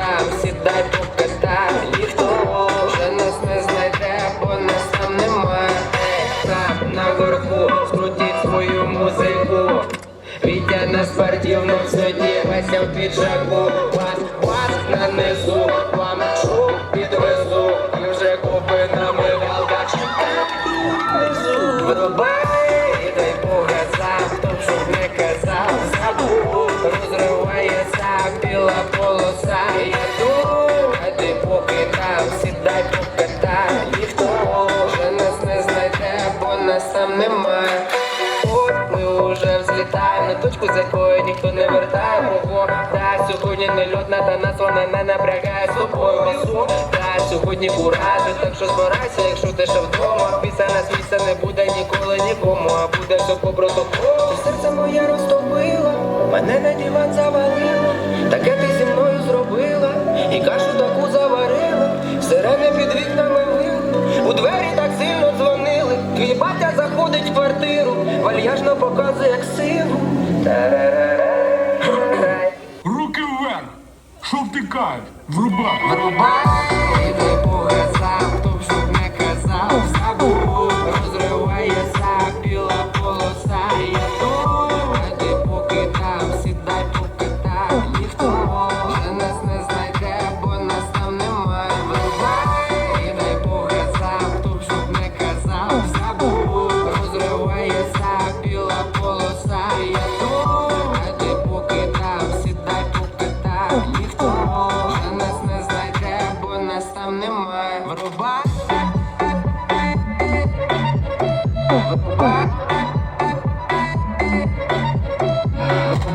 храм, сідай по п'ятах Ніхто вже нас не знайде, бо нас там немає Там наверху скрутіть свою музику. Вітя на спортивному сьогодні, Вася в піджаку. Вас, вас на низу нас там немає. От ми вже взлітаємо на точку, з якої ніхто не вертає. Мого Та сьогодні не льотна, та нас вона не напрягає. З собою масу Та сьогодні куражу, так що збирайся, якщо ти ще вдома. Після нас місця не буде ніколи нікому, а буде все по протоколу Серце моє розтопило, мене на диван завалило заходить в квартиру, вальяжно показує як силу Руки вверх! Що втикають? Врубай! Врубай,